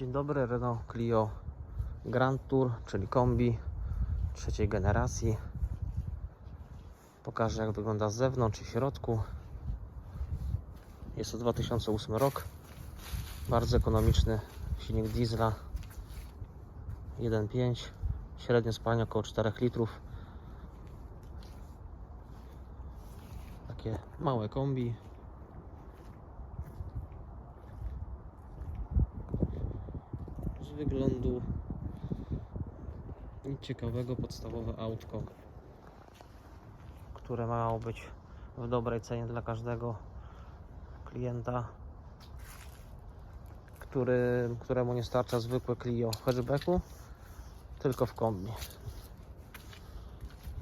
Dzień dobry, Renault Clio Grand Tour, czyli kombi trzeciej generacji. Pokażę jak wygląda z zewnątrz i w środku. Jest to 2008 rok. Bardzo ekonomiczny silnik diesla 1.5. Średnie spalanie około 4 litrów. Takie małe kombi. Wyglądu ciekawego, podstawowe autko, które miało być w dobrej cenie dla każdego klienta, który, któremu nie starcza zwykłe Clio w hatchbacku, tylko w kombi.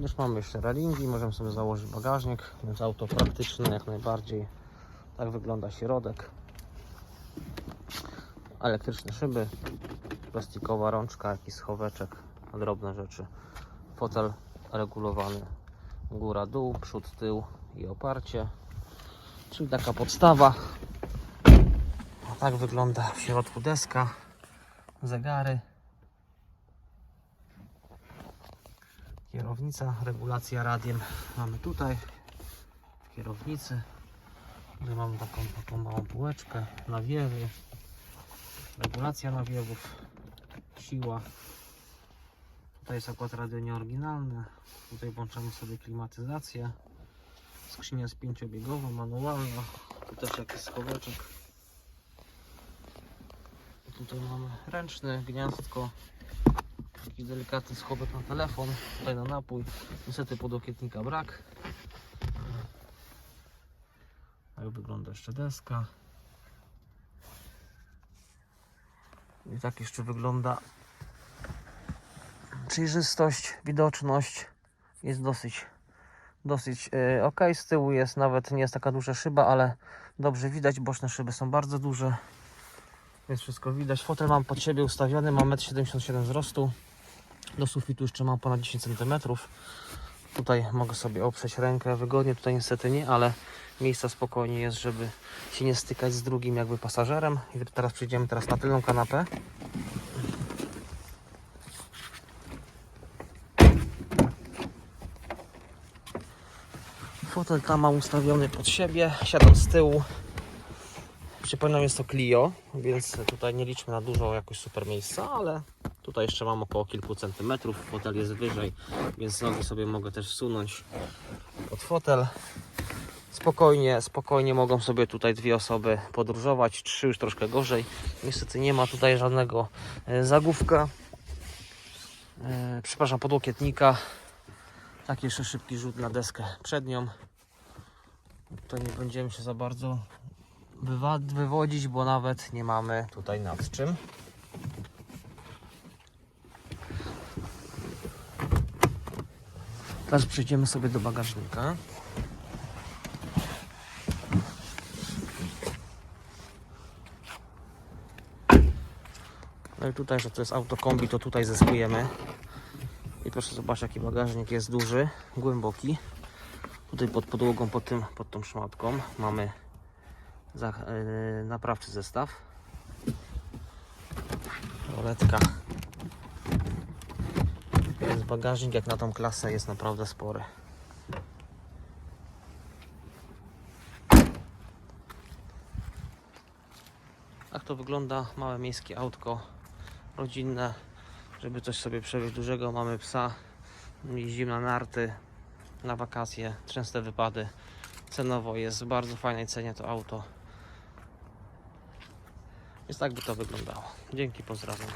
Już mamy jeszcze ralingi, możemy sobie założyć bagażnik, więc auto praktyczne jak najbardziej. Tak wygląda środek. Elektryczne szyby, plastikowa rączka, jakiś schoweczek, drobne rzeczy. Fotel regulowany góra, dół, przód, tył i oparcie. Czyli taka podstawa. O, tak wygląda w środku deska, zegary. Kierownica, regulacja radiem mamy tutaj w kierownicy. Tutaj mamy taką, taką małą półeczkę, nawiewy, regulacja nawiewów, siła. Tutaj jest akurat radio nieoryginalne. Tutaj włączamy sobie klimatyzację. Skrzynia jest pięciobiegowa, manualna. Tu też jakiś schoweczek. Tutaj mamy ręczny gniazdko. Taki delikatny schowek na telefon. Tutaj na napój. Niestety podokietnika brak. Tak wygląda jeszcze deska. I tak jeszcze wygląda przejrzystość, widoczność jest dosyć dosyć e, ok. Z tyłu jest nawet nie jest taka duża szyba, ale dobrze widać. Boczne szyby są bardzo duże. Więc wszystko widać. Fotel mam pod siebie ustawiony, mam 1,77 m wzrostu. Do sufitu jeszcze mam ponad 10 cm. Tutaj mogę sobie oprzeć rękę wygodnie, tutaj niestety nie, ale miejsca spokojnie jest, żeby się nie stykać z drugim jakby pasażerem. I teraz przejdziemy teraz na tylną kanapę. Fotel tam mam ustawiony pod siebie, siadam z tyłu. Przypominam, jest to Clio, więc tutaj nie liczmy na dużo jakoś super miejsca, ale tutaj jeszcze mam około kilku centymetrów. Fotel jest wyżej, więc nogi sobie mogę też wsunąć pod fotel. Spokojnie, spokojnie mogą sobie tutaj dwie osoby podróżować, trzy już troszkę gorzej. Niestety nie ma tutaj żadnego e, zagłówka. E, przepraszam, podłokietnika. Taki jeszcze szybki rzut na deskę przednią. Tutaj nie będziemy się za bardzo wywodzić, bo nawet nie mamy tutaj nad czym. Teraz przejdziemy sobie do bagażnika. No i tutaj, że to jest autokombi, to tutaj zyskujemy. I proszę zobaczyć, jaki bagażnik jest duży, głęboki. Tutaj pod podłogą, pod, tym, pod tą szmatką mamy za, yy, naprawczy zestaw. Roletka. Bagażnik jak na tą klasę jest naprawdę spory. Tak to wygląda małe miejskie autko rodzinne, żeby coś sobie przewieźć dużego. Mamy psa, jeździmy na narty, na wakacje, częste wypady. Cenowo jest w bardzo fajnej cenie to auto. Więc tak by to wyglądało. Dzięki, pozdrawiam.